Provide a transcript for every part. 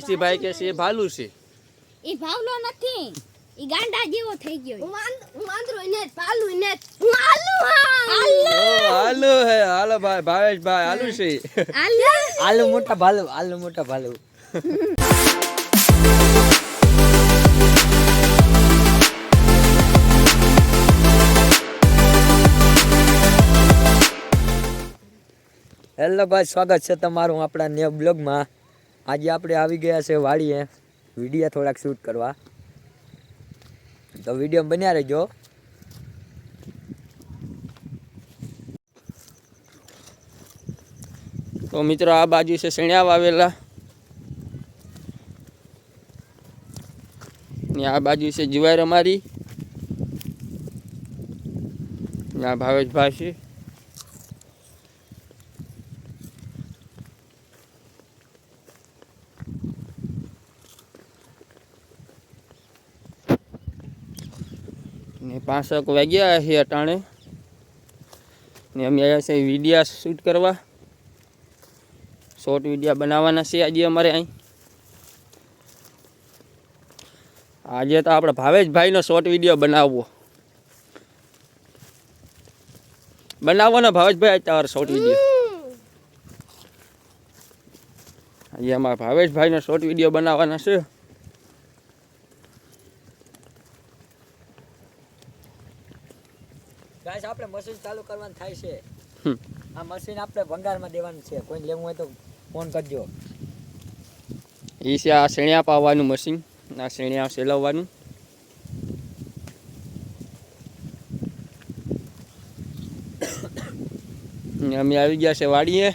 જયસિંહભાઈ કે છે એ ભાલું છે. એ ભાવલો નથી. એ ગાંડા જેવો થઈ ગયો હું વાંદ- વાંદરો ને જ, ને હું આલુ હાલો હે. હાલો ભાઈ ભાવેશભાઈ હાલું છે. આલે. આલુ મોટા ભાલુ આલુ મોટા ભાલુ. હેલો ભાઈ સ્વાગત છે તમારું આપણા ન્યુ બ્લોગમાં. આજે આપણે આવી ગયા છે વાડીએ. વિડીયા થોડાક શૂટ કરવા. તો વીડિયો બન્યા રહેજો. તો મિત્રો આ બાજુ છે શેણ્યા વાવેલા. ને આ બાજુ છે જુવાર અમારી આ ભાવેશભાઈ છે. પાંસઠ વાગ્યા છે અટાણે. ને અમે આવ્યા છે વિડીયા શૂટ કરવા. શોર્ટ વિડીયા બનાવવાના છે આજે અમારે અહીં. આજે તો આપણે ભાવેશભાઈનો શોર્ટ વીડિયો બનાવવો. બનાવો ને ભાવેશભાઈ તમારો શોર્ટ વીડિયો. આજે અમારા ભાવેશભાઈનો શોર્ટ વીડિયો બનાવવાના છે ગાઈસ આપણે મશીન ચાલુ કરવાનું થાય છે. આ મશીન આપણે ભંગારમાં દેવાનું છે. કોઈ લેવું હોય તો ફોન કરજો. એ છે આ શેણ્યા પાવાનું મશીન આ શેણિયા સેલવવાનું. ને અમે આવી ગયા છે વાડીએ.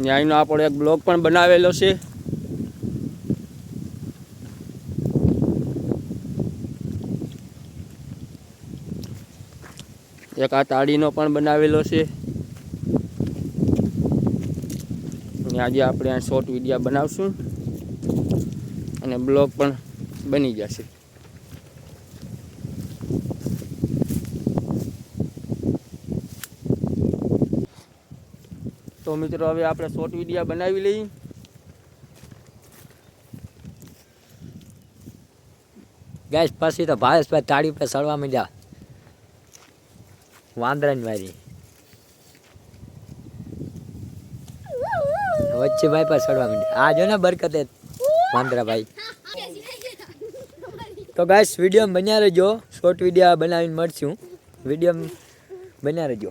ન્યાયનો આપણો એક બ્લોગ પણ બનાવેલો છે. એક આ તાળીનો પણ બનાવેલો છે. આજે આપણે આ શોર્ટ વિડીયા બનાવશું. અને બ્લોગ પણ બની જશે. તો મિત્રો, હવે આપણે શોર્ટ વિડીયા બનાવી લઈએ. ગેસ પછી તો ભાવેશભાઈ તાળી પર સળવા માંડ્યા. વાંદરાની વારી વચ્ચે ભાઈ પર સળવા માંડ્યા. આ જો ને બરકતે વાંદરા ભાઈ તો ગાઈસ વીડિયો બન્યા રહેજો. શોર્ટ વીડિયો બનાવીને મળશું. વીડિયો બન્યા રહેજો.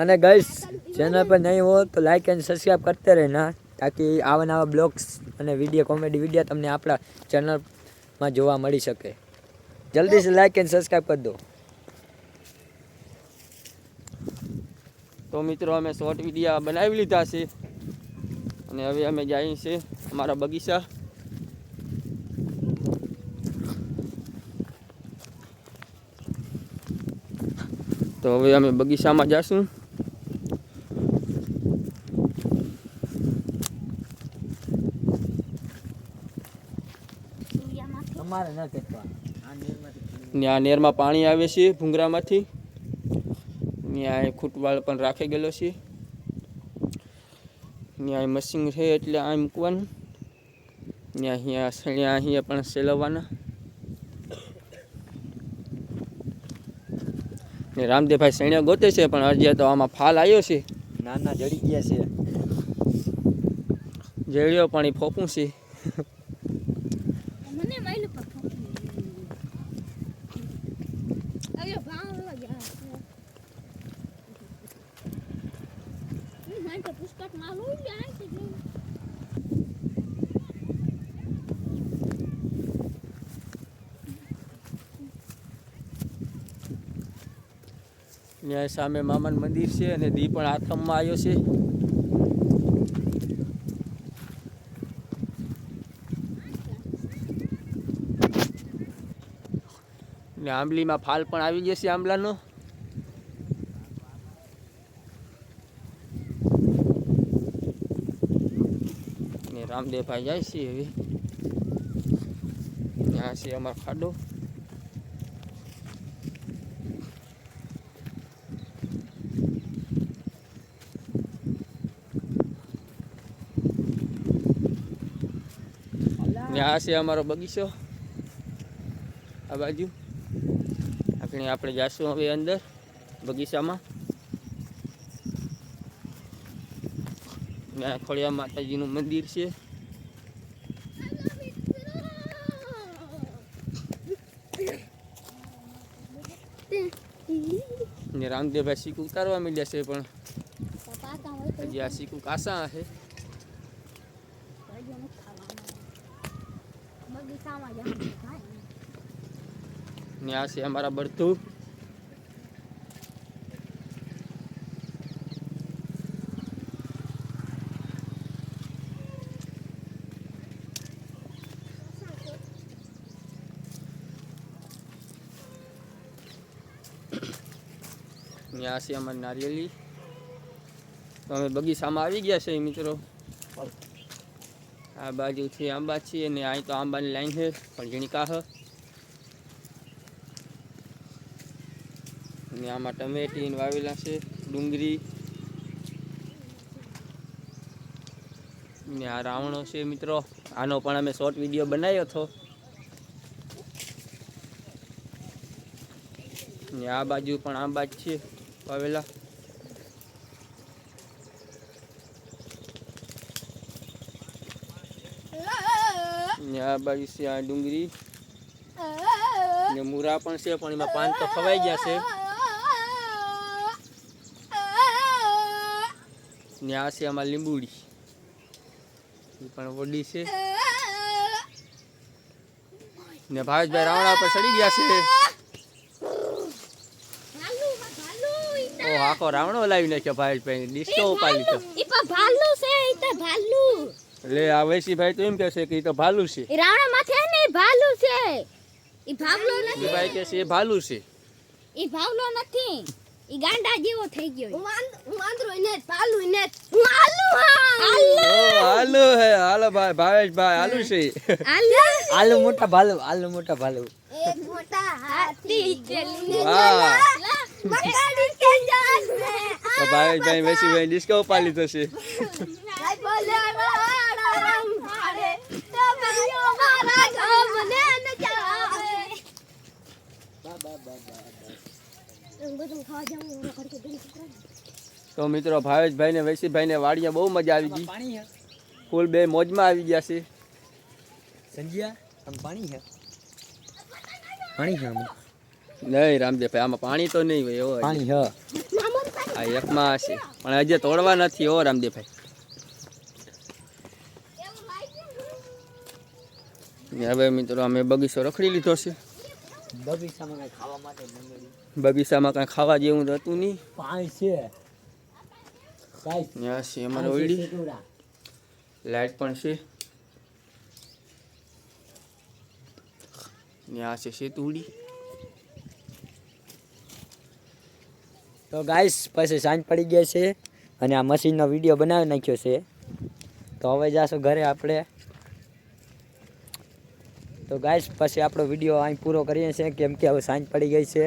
અને ગાઈસ ચેનલ પર નહીં હો તો લાઈક એન્ડ સબસ્ક્રાઈબ કરતે રહેના. તાકી આવા નવા બ્લોગ્સ અને વીડિયો કોમેડી વીડિયો તમને આપણા ચેનલમાં જોવા મળી શકે. જલ્દી સે લાઈક એન્ડ સબસ્ક્રાઈબ કરી દો. તો મિત્રો અમે શોર્ટ વિડીયા બનાવી લીધા છે. અને હવે અમે જઈએ છીએ અમારા બગીચા. તો હવે અમે બગીચામાં જઈશું તમારે ન કહેતા. ને આ નેરમાં પાણી આવે છે ભૂંગરામાંથી. ત્યાં ખૂટવાળ પણ રાખી ગયેલો છે. ત્યાં મશીન છે એટલે આ મૂકવાનું. ત્યાં અહીંયા ત્યાં અહીંયા પણ સેલવવાના. ને રામદેવભાઈ સણિયા ગોતે છે પણ હજી તો આમાં ફાલ આવ્યો છે. નાના જડી ગયા છે. જેડિયો પણ એ ફોપું છે મને માયલું પર અરે ભાવલો જા પુસ્તકમાં લઉં જાય છે ત્યાં સામે મામાનું મંદિર છે અને દી પણ આથમમાં આવ્યો છે. ને આંબલીમાં ફાલ પણ આવી જશે આંબલાનો. Ram de bayai si wi. Ya si Omar Kado. Ya si Omar bagi so. Abaju. Akhirnya apa jasu wi under. Bagi sama. Ya, kalau yang mata jinu mendir sih. ને રામદેવભાઈ શીખ ઉતારવા મળ્યા છે પણ હજી આ શીખું કાસા છે ને આ છે અમારા બળતું. ને છે અમારી નારિયેલી. તો અમે બગીચામાં આવી ગયા છે મિત્રો. આ બાજુથી આંબા છીએ ને અહીં તો આંબાની લાઈન છે, પણ ઝીણકા છે. આમાં ટમેટી વાવેલા છે, ડુંગળી. ને આ રાવણો છે મિત્રો. આનો પણ અમે શોર્ટ વીડિયો બનાવ્યો હતો. ને આ બાજુ પણ આંબા જ છે. વાવેલા આ બાજુ છે આ ડુંગળી. ને મૂરા પણ છે, પણ એમાં પાન તો ખવાઈ ગયા છે. ને આ છે આમાં લીંબુડી. એ પણ વડી છે. ને ભાવેશભાઈ રાવણા પર ચડી ગયા છે ભાલુ ભાલુ ઈ ઓ આખો રાવણો લાવી નાખ્યો ભાઈ ડિસ્કો ઉપાડી લીધો. ઈ પણ ભાલુ છે ઈ તો ભાલુ. લે આ વૈશીભાઈ તો એમ કહેશે કે ઈ તો ભાલુ છે. ઈ રાવણા માથે ને ભાલુ છે. ઈ ભાવલો નથી. ભાઈ કે છે એ ભાલુ છે. ઈ ભાવલો નથી. ઈ ગાંડા જેવો થઈ ગયો હું વાંદ- હું વાંદરો ને પાલું ને હું આલુ હા. હાલુ હે હાલો ભાઈ ભાવેશભાઈ હાલુ છે. આલુ આલુ મોટા ભાલુ આલુ મોટા ભાલુ. એક મોટા હાથી ચલીને વાહ. બગાડી કે જાશે તો ભાવેશભાઈ વૈશીભાઈ ડિસ્કો ઉપાડી લીધો છે આય બોલે વાળા રંગ ભાડે તો ભાઈઓ મારા ગામને નચાવે બધું ખાવા જાઉં ખડકે દઈ તો મિત્રો ભાવેશભાઈ ને વૈશીભાઈ ને વાડીએ બહુ મજા આવી ગઈ. પાણી હે? ફૂલ બે મોજમાં આવી ગયા છે. સંજ્યા આમ પાણી હે? પાણી હે આમ? નહીં રામદેવભાઈ આમાં પાણી તો નહીં હોય એવો પાણી હે. આ એકમાં હશે પણ હજી તોડવા નથી હો રામદેવભાઈ હવે મિત્રો અમે બગીચો રખડી લીધો છે. બગીચામાં કઈ ખાવા માટે બગીચામાં કાંઈ ખાવા જેવું તો હતું નહીં. પાણી છે. ને છે અમારે લાઇટ પણ છે. ત્યાં છે સેતુડી. તો ગાઈસ પછી સાંજ પડી ગઈ છે અને આ મશીનનો વીડિયો બનાવી નાખ્યો છે. તો હવે જાશું ઘરે આપણે. તો ગાઈસ પછી આપણો વીડિયો અહીં પૂરો કરીએ છીએ, કેમ કે હવે સાંજ પડી ગઈ છે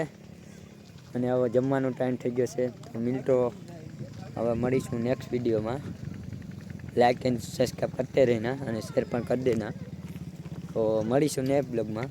અને હવે જમવાનો ટાઈમ થઈ ગયો છે. તો મિલતો હવે મળીશું નેક્સ્ટ વિડીયોમાં લાઈક એન્ડ સબસ્ક્રાઈબ કરતે રહેના અને શેર પણ કરી દેના. તો મળીશું ને બ્લોગમાં